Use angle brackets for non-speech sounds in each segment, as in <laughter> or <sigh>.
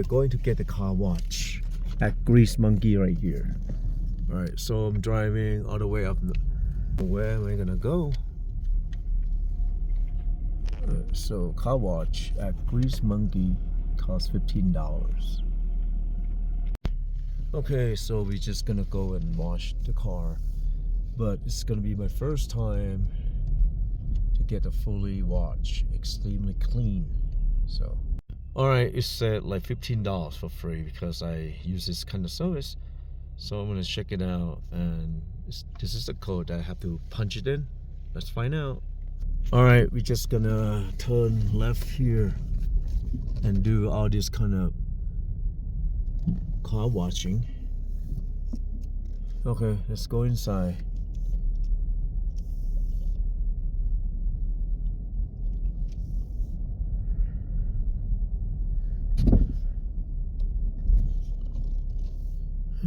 today we are going to get the car wash at Grease Monkey right here. Alright, so I'm driving all the way up. Where am I gonna go? So car wash at Grease Monkey costs fifteen dollars. Okay, so we're just gonna go and wash the car, but it's gonna be my first time to get a fully wash, extremely clean. So, all right, it said uh, like fifteen dollars for free because I use this kind of service. So I'm gonna check it out, and this, this is the code that I have to punch it in. Let's find out. All right, we're just gonna turn left here and do all this kind of car watching. Okay, let's go inside.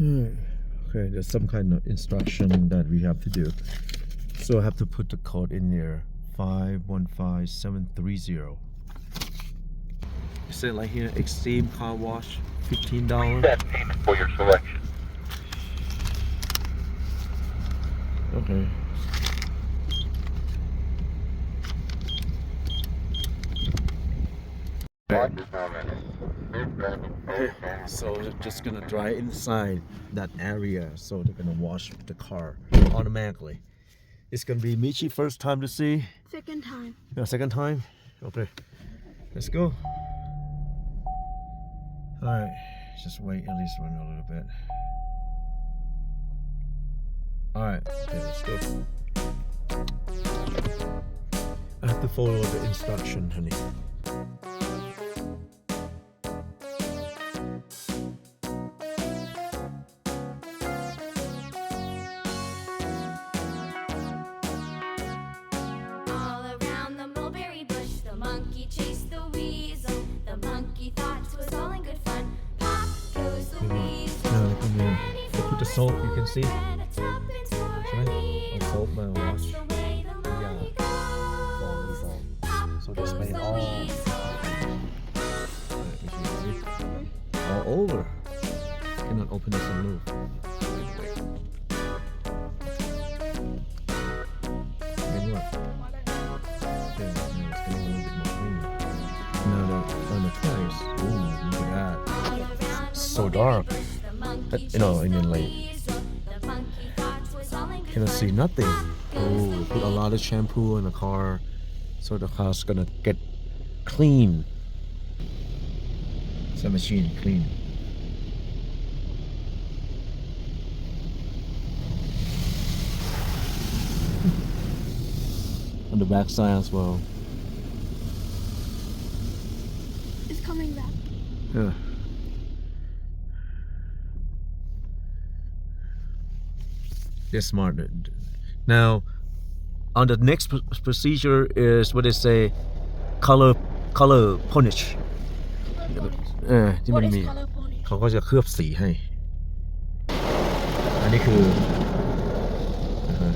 Hmm. Okay, there's some kind of instruction that we have to do. So I have to put the code in there 515730. It said like here, Extreme Car Wash, $15. That payment for your selection. Okay. Watch <laughs> so they're just gonna dry inside that area, so they're gonna wash the car automatically. It's gonna be Michi first time to see. Second time. No, second time. Okay, let's go. All right, just wait at least one a little bit. All right, okay, let's go. I have to follow the instruction, honey. They put the soap, you can see. Had a tuppence for a Right? needle. The soap my That's wash. the way the money goes. Pop So they goes spray the all- weasel. All over. Cannot open this and move. Then what? Okay, now it's getting a little bit more clean. Now the on the tires. Ooh, look at that. All around the So dark. Bush, the monkey you know, I mean, like, weasel. The monkey thought it was all in good Cannot see nothing. Oh, put a lot of shampoo in the car, so the car's gonna get clean. It's a machine clean. <laughs> On the back side as well. It's coming back. Yeah. They're smart. Now, on the next pr- procedure is what they say, color color punish เออที่มัน What is มี color pony? เขาก็จะเคลือบสีให้ อันนี้คืออ่าฮะ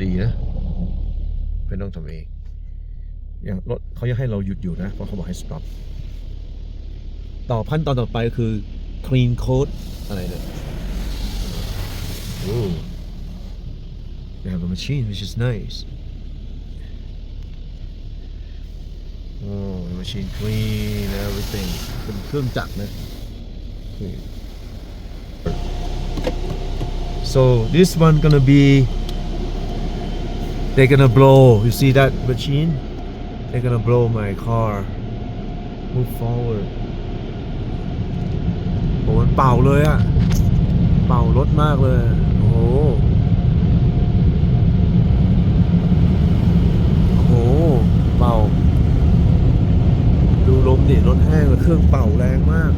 ดีนะไม่ต้องทำเองอย่างรถเขายังให้เราหยุดอยู่นะ เพราะเขาบอกให้ stop ต่อพันตอนต่อไปคือ clean coat อะไรเนี่ย โอ้ they have a machine which is nice โอ้ the machine clean everything เป็นเครื่องจักรนะ so this one gonna be they're gonna blow you see that machine they're gonna blow my car move forward โอ้มันเป่าเลยอะเป่ารถมากเลย โอ้โหโหเป่า ดูลมดิรถแห้งเลยเครื่องเป่าแรงมาก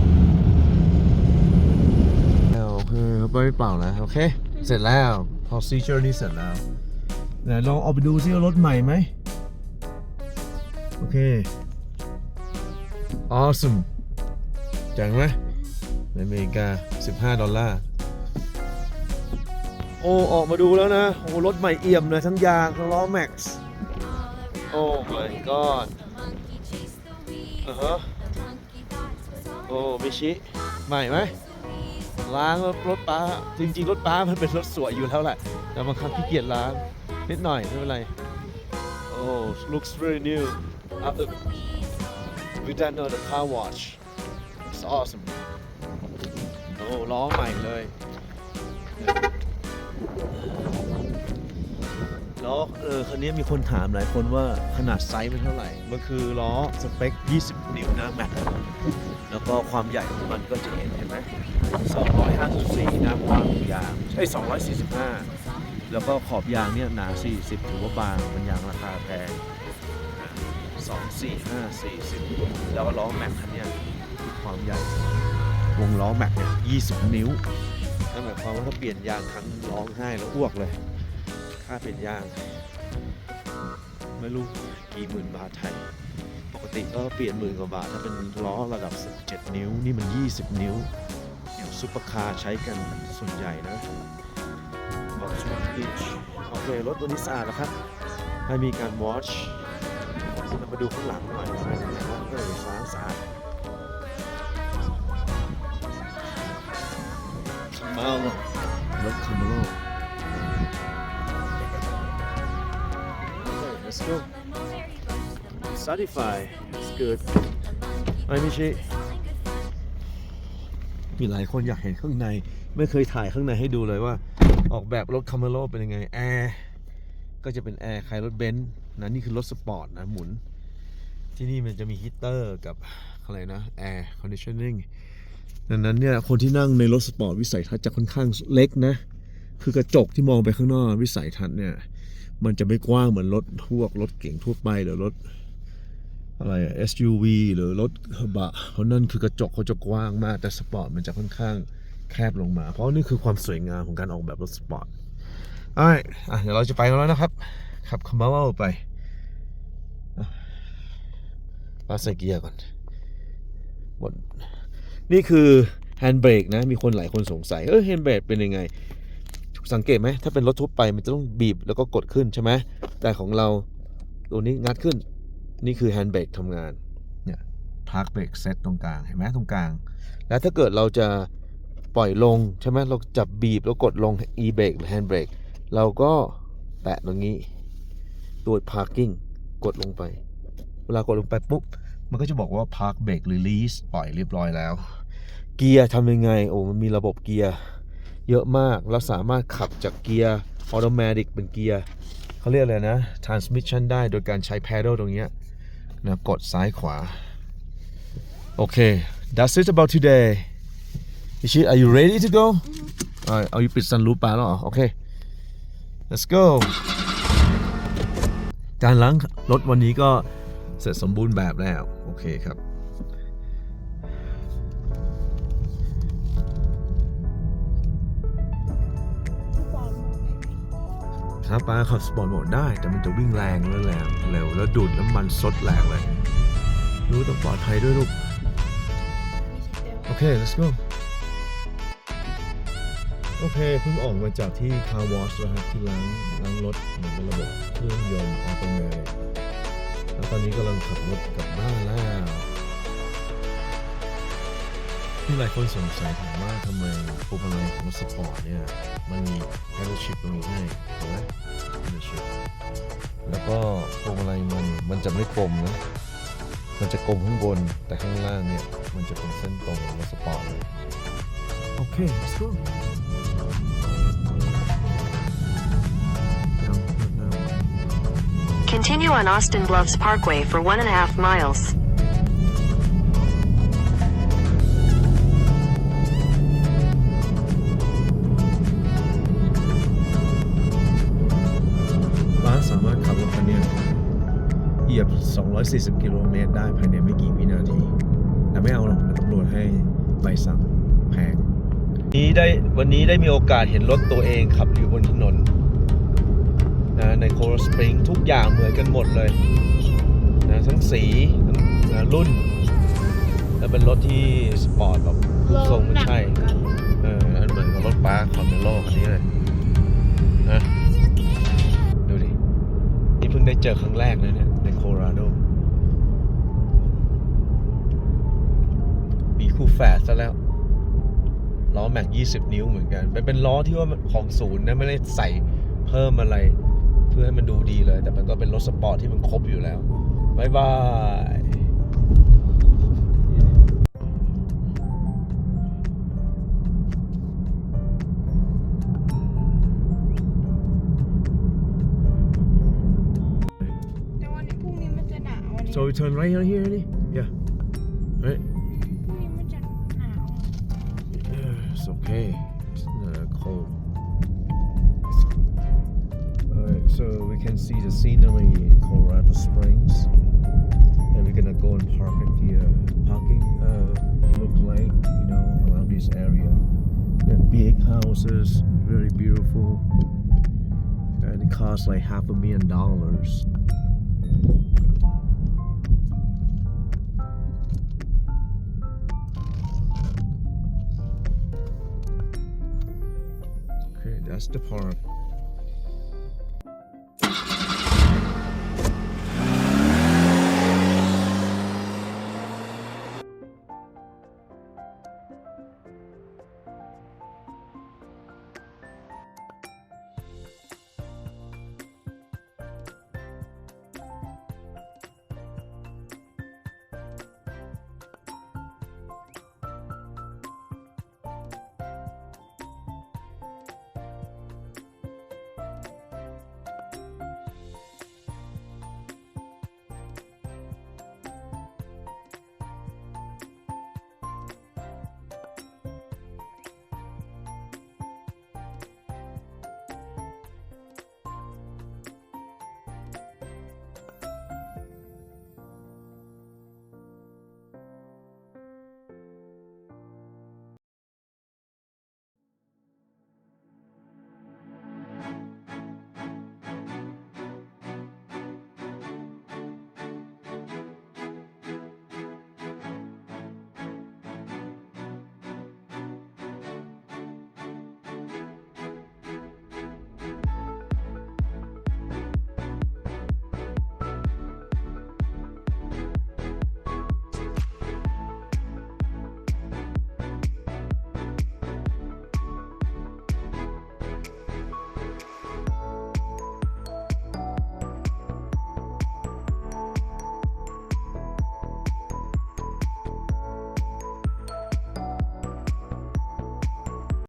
แล้วเคเขาไปเป่าแล้วโอเค เสร็จแล้ว procedure นี่เสร็จแล้วไหนลองเอาไปดูซิว่ารถใหม่ไหม โอเค awesome จ๋งไหมในอเมริกา 15 ดอลลาร์ โอ้ ออกมาดูแล้วนะ โอ้ รถใหม่เอี่ยมเลยทั้งยางทั้งล้อแม็กซ์โอ้ my god The monkey chased the weasel. อ่าฮะ The monkey thought อ้มิชิ ใหม่ไหมล้างรถป้า จริง ๆ รถป้ามันเป็นรถสวยอยู่แล้วแหละ แต่บางครั้งขี้เกียจล้าง นิดหน่อย ไม่เป็นไร โอ้ looks very new after we done the car wash it's awesome โอ้ล้อใหม่เลย ล้อเออคันนี้มีคนถามหลายคนว่าขนาดไซส์มันเท่าไหร่ มันคือล้อสเปค 20 นิ้วนะแม็กแล้วก็ความใหญ่ของมันก็จะเห็นเห็นไหม254นะความยางไอ้245 แล้วก็ขอบยางเนี่ยหนา 40 ถือว่าบางมันยางราคาแพง2 4 5 40 แล้วก็ล้อแม็กคันนี้ความใหญ่ วงล้อแม็กเนี่ย20 นิ้วนั่นหมายความว่าถ้าเปลี่ยนยางครั้งร้องไห้แล้วอ้วกเลย ค่าเปลี่ยนยาง ไม่รู้กี่หมื่นบาทไทย ปกติก็เปลี่ยนหมื่นกว่าบาท ถ้าเป็นล้อระดับ 17 นิ้ว นี่มัน 20 นิ้ว อย่างซุปเปอร์คาร์ใช้กันส่วนใหญ่นะบอกชวนอิชโอเค รถตัวนี้สะอาดแล้วครับ ให้มีการวอชเรามาดูข้างหลังหน่อยเป็นยังไงบ้างก็เลยสะอาดสะอาดคาร์โลรถค go. Satisfy. It's good. ไม่ไม่ใช่มีหลายคนอยากเห็นข้างใน ไม่เคยถ่ายข้างในให้ดูเลยว่า ออกแบบรถคาร์ o โลเป็นยังไง แอร์ก็จะเป็นแอร์คล้ายรถเบนซ์นะนี่คือรถสปอร์ตนะ หมุน ที่นี่มันจะมีฮีตเตอร์กับอะไรนะแอร์คอนดิชนิ่งดังนั้นเนี่ยคนที่นั่งในรถสปอร์ตวิสัยทัศน์จะค่อนข้างเล็กนะ คือกระจกที่มองไปข้างนอกวิสัยทัศน์เนี่ย มันจะไม่กว้างเหมือนรถพวกรถเก่งทั่วไปหรือรถอะไร SUV หรือรถกระบะเพราะนั่นคือกระจกเขาจะกว้างมาก แต่สปอร์ตมันจะค่อนข้างแคบลงมา เพราะนี่คือความสวยงามของการออกแบบรถสปอร์ตอะอะเดี๋ยวเราจะไปกันแล้วนะครับ ขับคามาว่าไปปาสเกียร์ก่อนบนนี่คือแฮนด์เบรกนะ มีคนหลายคนสงสัย เออแฮนด์เบรกเป็นยังไง สังเกตไหมถ้าเป็นรถทั่วไปมันจะต้องบีบแล้วก็กดขึ้นใช่ไหมแต่ของเราตัวนี้งัดขึ้น นี่คือแฮนด์เบรกทำงานเนี่ยพาร์คเบรกเซตตรงกลางเห็นไหมตรงกลาง แล้วถ้าเกิดเราจะปล่อยลงใช่ไหมเราจับบีบแล้วกดลง e brake หรือ hand brake เราก็แตะตรงนี้ตัว parking กดลงไป เวลากดลงไปปุ๊บ มันก็จะบอกว่า park brake release ปล่อยเรียบร้อยแล้ว เกียร์ทำยังไง โอ้มันมีระบบเกียร์ เยอะมากเราสามารถขับจากเกียร์ออโต m a ติกเป็นเกียร์เขาเรียกอะไรนะ transmission ได้โดยการใช้ pedal ตรงเนี้ยนะกดซ้ายขวา โอเค that's it about today อิชิ are you ready to go อ่าเอาอยู่ปิดซันรูปไปแล้วเหรอโอเค let's go การล้างรถวันนี้ก็เสร็จสมบูรณ์แบบแล้ว โอเคครับาป้าขับสปอร์ตโหมดได้ แต่มันจะวิ่งแรงแล้วแรงเร็วแล้วดูดน้ำมันสดแรงเลย รู้ต้องปลอดภัยด้วยลูก โอเค let's go โอเคเพิ่งออกมาจากที่ car wash แล้วครับที่ล้างล้างรถเหมือนเป็นระบบเครื่องยนต์ออโตเมติกแล้วตอนนี้กำลังขับรถกลับบ้านแล้ว ที่หลายคนสงสัยถามว่าทำไมพวงมาลัยของรถสปอร์ตเนี่ย มันมี paddle shift ตรงนี้ให้เห็นไหม paddle shift แล้วก็พวงมาลัยมันมันจะไม่กลมนะ มันจะกลมข้างบนแต่ข้างล่างเนี่ย มันจะเป็นเส้นตรงของรถสปอร์ตเลยโอเค let's go ยังยัง Continue on Austin Bluffs Parkway for one and a half miles. 240 กิโลเมตรได้ภายในไม่กี่วินาที แต่ไม่เอาหรอกตำรวจให้ใบสั่งแพงนี้ได้วันนี้ได้มีโอกาสเห็นรถตัวเองขับอยู่บนถนนนะในโค r สปริงทุกอย่างเหมือนกันหมดเลยนะทั้งสีทั้งนะรุ่น แล้วเป็นรถที่สปอร์ตแบบรูปทรงมันใช่เอออันเหมือนกับรถป้าคอมเมโลคันนี้เลยนะดูดิ นี่เพิ่งได้เจอครั้งแรก แม็ก20 นิ้วเหมือนกันมันเป็นล้อที่ว่ามันของศูนย์นะไม่ได้ใส่เพิ่มอะไร เพื่อให้มันดูดีเลย แต่มันก็เป็นรถสปอร์ตที่มันครบอยู่แล้วบายบายแต่วันนี้พรุ่งนี้มันจะหนาววันนี้ so we turn right out here Eddie? yeah okay. Alright, so we can see the scenery in Colorado Springs. And we're gonna go and park at the uh, parking uh, look like, you know, around this area. Yeah, big houses, very beautiful. And it costs like half a million dollars. dust part.